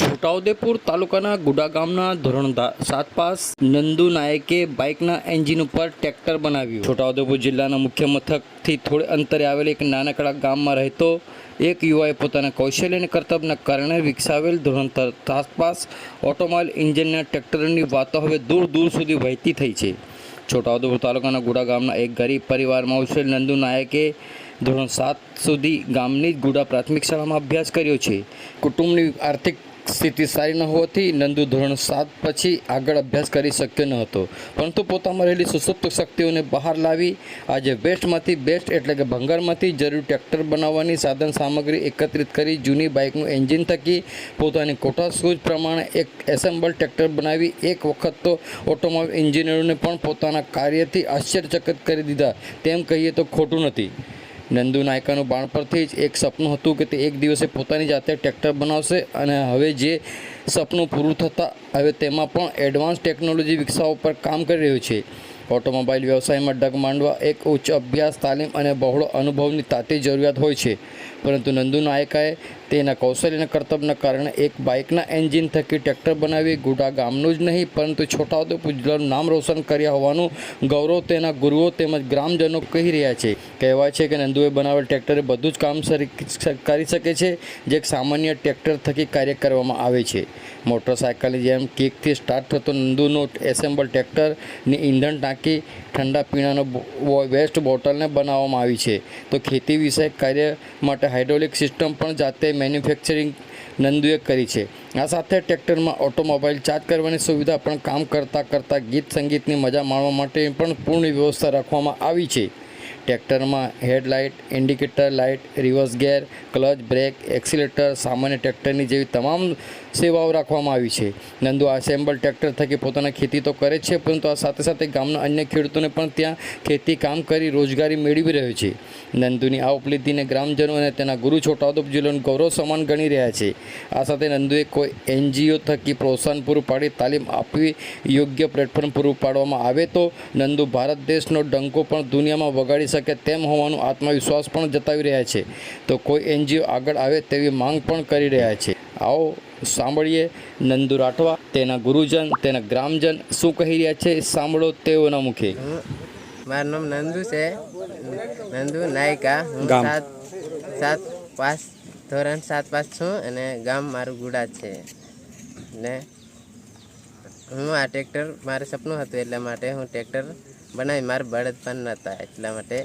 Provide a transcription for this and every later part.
છોટાઉદેપુર તાલુકાના ગુડા ગામના ધોરણ સાત પાસ નંદુ નાયકે બાઇકના એન્જિન ઉપર ટ્રેક્ટર બનાવ્યું. છોટાઉદેપુર જિલ્લાના મુખ્ય મથકથી થોડે અંતરે આવેલ એક નાનકડા ગામમાં રહેતો એક યુવાએ પોતાના કૌશલ્ય અને કર્તવ્યના કારણે વિકસાવેલ ધોરણ સાત પાસ ઓટોમોબાઈલ ઇન્જિનના ટ્રેક્ટરની વાતો હવે દૂર દૂર સુધી વહેતી થઈ છે. છોટાઉદેપુર તાલુકાના ગુડા ગામના એક ગરીબ પરિવારમાં ઉછેલ નંદુ નાયકે ધોરણ સાત સુધી ગામની જ ગુડા પ્રાથમિક શાળામાં અભ્યાસ કર્યો છે. કુટુંબની આર્થિક સ્થિતિ સારી ન હોવાથી નંદુ ધોરણ સાત પછી આગળ અભ્યાસ કરી શક્યો ન હતો. પરંતુ પોતામાં રહેલી સુસુપ્ત શક્તિઓને બહાર લાવી આજે વેસ્ટમાંથી બેસ્ટ એટલે કે ભંગારમાંથી જરૂરી ટ્રેક્ટર બનાવવાની સાધન સામગ્રી એકત્રિત કરી જૂની બાઇકનું એન્જિન થકી પોતાની કોઠા સૂઝ પ્રમાણે એક એસેમ્બલ ટ્રેક્ટર બનાવી એક વખત તો ઓટોમોબાઈલ એન્જિનિયરોને પણ પોતાના કાર્યથી આશ્ચર્યચકિત કરી દીધા. તેમ કહીએ તો ખોટું નથી. નંદુ નાયકાનું બાળપણથી જ એક સપનું હતું કે તે એક દિવસે પોતાની જાતે ટ્રેક્ટર બનાવશે અને હવે જે સપનું પૂરું થતાં હવે તેમાં પણ એડવાન્સ ટેકનોલોજી વિકસાવવા પર કામ કરી રહ્યું છે. ઓટોમોબાઈલ વ્યવસાયમાં ડગ માંડવા એક ઉચ્ચ અભ્યાસ, તાલીમ અને બહોળો અનુભવની તાતી જરૂરિયાત હોય છે. પરંતુ નંદુ નાયકાએ તેના કૌશલ્ય અને કર્તવ્યના કારણે એક બાઇકના એન્જિન થકી ટ્રેક્ટર બનાવી ગુડા ગામનું જ નહીં, પરંતુ છોટાઉદેપુર જિલ્લાનું નામ રોશન કર્યા હોવાનું ગૌરવ તેના ગુરુઓ તેમજ ગ્રામજનો કહી રહ્યા છે. કહેવાય છે કે નંદુએ બનાવેલ ટ્રેક્ટરે બધું જ કામ કરી શકે છે, જે એક સામાન્ય ટ્રેક્ટર થકી કાર્ય કરવામાં આવે છે. મોટરસાયકલની જેમ કિકથી સ્ટાર્ટ થતો નંદુનો એસેમ્બલ ટ્રેક્ટરની ઈંધણ ટાંકી ઠંડા પીણાનો વેસ્ટ બોટલને બનાવવામાં આવી છે. તો ખેતી વિષયક કાર્ય માટે હાઇડ્રોલિક સિસ્ટમ પણ જાતે મેન્યુફેક્ચરિંગ નંદુએ કરી છે. આ સાથે ટ્રેક્ટરમાં ઓટોમોબાઈલ ચાર્જ કરવાની સુવિધા પણ કામ કરતાં કરતાં ગીત સંગીતની મજા માણવા માટે પણ પૂર્ણ વ્યવસ્થા રાખવામાં આવી છે. ટ્રેક્ટરમાં headlight, indicator light, reverse gear clutch brake, accelerator, સામાન્ય ટ્રેક્ટરની જેવી તમામ સેવાઓ રાખવામાં આવી છે. નંદુ આ સેમ્બલ ટ્રેક્ટર થકી પોતાના ખેતી તો કરે છે, પરંતુ આ સાથે સાથે ગામના અન્ય ખેડૂતોને પણ ત્યાં ખેતી કામ કરી રોજગારી મેળવી રહ્યો છે. નંદુની આ ઉપલબ્ધિને ગ્રામજનો અને તેના ગુરુ છોટાઉદેપુર જિલ્લાનું ગૌરવ સમાન ગણી રહ્યા છે. આ સાથે નંદુએ કોઈ એનજીઓ થકી પ્રોત્સાહન પૂરું પાડી તાલીમ આપવી યોગ્ય પ્લેટફોર્મ પૂરું પાડવામાં આવે તો નંદુ ભારત દેશનો ડંકો પણ દુનિયામાં વગાડી શકે તેમ હોવાનો આત્મવિશ્વાસ પણ જતાવી રહ્યા છે. તો કોઈ એનજીઓ આગળ આવે તેવી માંગ પણ કરી રહ્યા છે. આવો સાંભળીએ નંદુ રાઠવા તેના ગુરુજન તેના ગ્રામજન શું કહી રહ્યા છે? સાંભળો તેઓના મુખે. મારું નામ નંદુ છે. નંદુ નાયકા. હું સાત સાત પાસ ધોરણ સાત પાસ છું અને ગામ મારું ગુડા છે. ને હું આ ટ્રેક્ટર મારે સપનું હતું એટલા માટે હું ટ્રેક્ટર બનાવી. મારે બળદ પણ નહોતા એટલા માટે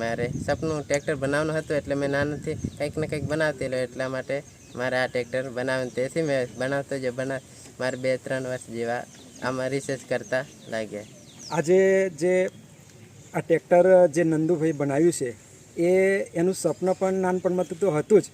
મારે સપનું ટ્રેક્ટર બનાવવાનું હતું એટલે મેં નાનાથી કંઈક ને કંઈક બનાવતી એટલા માટે મારે આ ટ્રેક્ટર બનાવ્યું તેથી મેં બનાવતો જ બના મારે બે, ત્રણ વર્ષ જેવા આમાં રિસર્ચ કરતા લાગ્યા. આજે જે આ ટ્રેક્ટર જે નંદુભાઈ બનાવ્યું છે, એ એનું સ્વપ્ન પણ નાનપણમાં તો હતું જ,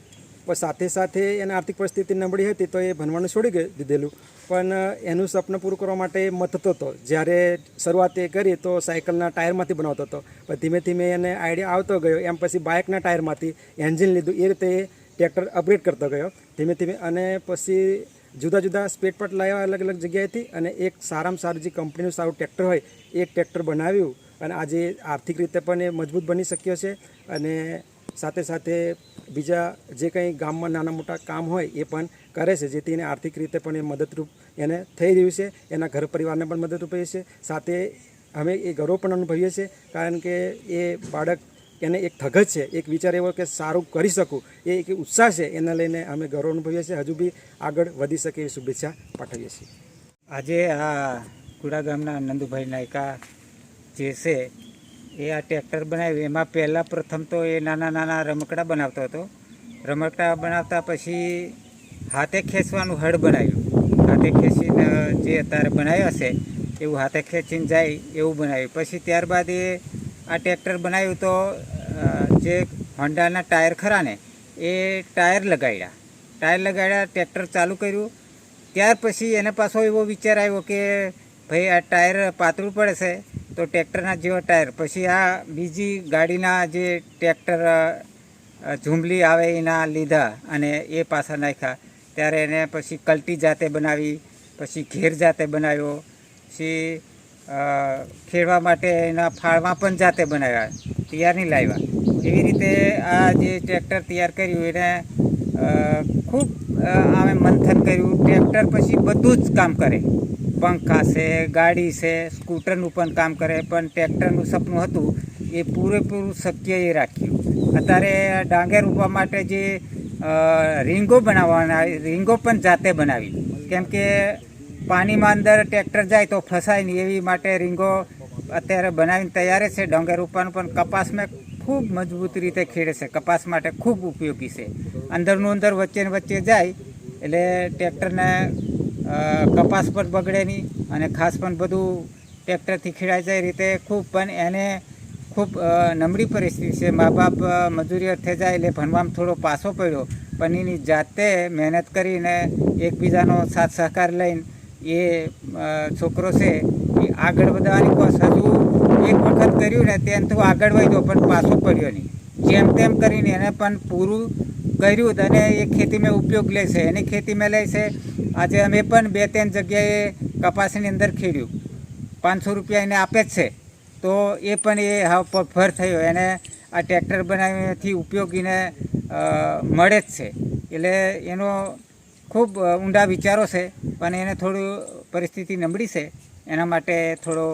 પણ સાથે સાથે એની આર્થિક પરિસ્થિતિ નબળી હતી તો એ ભણવાનું છોડી ગયું દીધેલું. પણ એનું સ્વપ્ન પૂરું કરવા માટે મથતો હતો જ્યારે શરૂઆત એ કરી તો સાયકલના ટાયરમાંથી બનાવતો હતો. પણ ધીમે ધીમે એને આઈડિયા આવતો ગયો, એમ પછી બાઇકના ટાયરમાંથી એન્જિન લીધું. એ રીતે ટ્રેક્ટર અપગ્રેડ કરતો ગયો. ધીમે ધીમે અને પછી જુદા જુદા સ્પેટ પાર્ટ લાવ્યા અલગ અલગ જગ્યાએથી અને એક સારામાં સારું જે કંપનીનું સારું ટ્રેક્ટર હોય, એ ટ્રેક્ટર બનાવ્યું અને આજે આર્થિક રીતે પણ એ મજબૂત બની શક્યો છે અને સાથે સાથે બીજા જે કંઈ ગામમાં નાના મોટા કામ હોય, એ પણ કરે છે, જેથી એને આર્થિક રીતે પણ એ મદદરૂપ એને થઈ રહ્યું છે, એના ઘર પરિવારને પણ મદદરૂપ રહી છે. સાથે અમે એ ગૌરવ પણ અનુભવીએ છીએ, કારણ કે એ બાળક એને એક ધગજ છે. એક વિચાર એવો કે સારું કરી શકું. એ એક ઉત્સાહ છે. એને લઈને અમે ગૌરવ અનુભવીએ છીએ. હજુ બી આગળ વધી શકે એવી શુભેચ્છા પાઠવીએ છીએ. આજે આ કુડા ગામના નંદુભાઈ નાયકા જે છે, એ આ ટ્રેક્ટર બનાવ્યું. એમાં પહેલાં પ્રથમ તો એ નાના નાના રમકડા બનાવતો હતો. રમકડા બનાવતા પછી હાથે ખેંચવાનું હળ બનાવ્યું. હાથે ખેંચીને જે અત્યારે બનાવ્યા છે, એવું હાથે ખેંચીને જાય એવું બનાવ્યું. પછી ત્યારબાદ એ આ ટ્રેક્ટર બનાવ્યું તો જે હોન્ડાના ટાયર ખરા ને, એ ટાયર લગાડ્યા. ટાયર લગાડ્યા, ટ્રેક્ટર ચાલુ કર્યું. ત્યાર પછી એને પાછો એવો વિચાર આવ્યો કે ભાઈ આ ટાયર પાતળું પડે છે તો ટ્રેક્ટરના જેવા ટાયર. પછી આ બીજી ગાડીના જે ટ્રેક્ટર ઝુંબલી આવે એના લીધા અને એ પાછા નાખ્યા. ત્યારે એને પછી કલટી જાતે બનાવી, પછી ઘેર જાતે બનાવ્યો. પછી ખેડવા માટે એના ફાળવા પણ જાતે બનાવ્યા. તૈયાર નહીં લાવ્યા. એવી રીતે આ જે ટ્રેક્ટર તૈયાર કર્યું, એને ખૂબ આમે મંથન કર્યું. ટ્રેક્ટર પછી બધું જ કામ કરે. પંખા છે, ગાડી છે, સ્કૂટરનું પણ કામ કરે. પણ ટ્રેક્ટરનું સપનું હતું એ પૂરેપૂરું શક્ય એ રાખ્યું. અત્યારે ડાંગર રોપવા માટે જે રીંગો બનાવવાના, રીંગો પણ જાતે બનાવી. કેમ કે પાણીમાં અંદર ટ્રેક્ટર જાય તો ફસાય નહીં. એવી માટે રીંગો અત્યારે બનાવીને તૈયાર છે. ડોંગર ઉપરનું પણ કપાસમાં ખૂબ મજબૂત રીતે ખેડે છે. કપાસ માટે ખૂબ ઉપયોગી છે. અંદરનું અંદર વચ્ચે વચ્ચે જાય એટલે ટ્રેક્ટરને કપાસ પણ બગડે નહીં અને ખાસ પણ બધું ટ્રેક્ટરથી ખેડાય જાય રીતે ખૂબ. પણ એને ખૂબ નમળી પરિસ્થિતિ છે. મા બાપ મજૂરી અર્થે જાય એટલે ભણવામાં થોડો પાછો પડ્યો. પણ એની જાતે મહેનત કરીને એકબીજાનો સાથ સહકાર લઈને એ છોકરો છે એ આગળ વધવાની કોશિશ હજુ એક વખત કર્યું ને તેનાથી આગળ વધ્યો, પણ પાછો પડ્યો નહીં. જેમ તેમ કરીને એને પણ પૂરું કર્યું અને એ ખેતીમાં ઉપયોગ લે છે. એની ખેતીમાં લે છે. આજે અમે પણ બે ત્રણ જગ્યાએ કપાસની અંદર ખેડ્યું. પાંચસો રૂપિયા એને આપે જ છે. તો એ પણ એ હાવ પગભર થયો. એને આ ટ્રેક્ટર બનાવીથી ઉપયોગીને મળે જ છે. એટલે એનો ખૂબ ઊંડા વિચારો છે. પણ એને થોડું પરિસ્થિતિ નબળી છે, એના માટે થોડો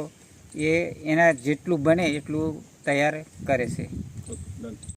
એ એના જેટલું બને એટલું તૈયાર કરે છે.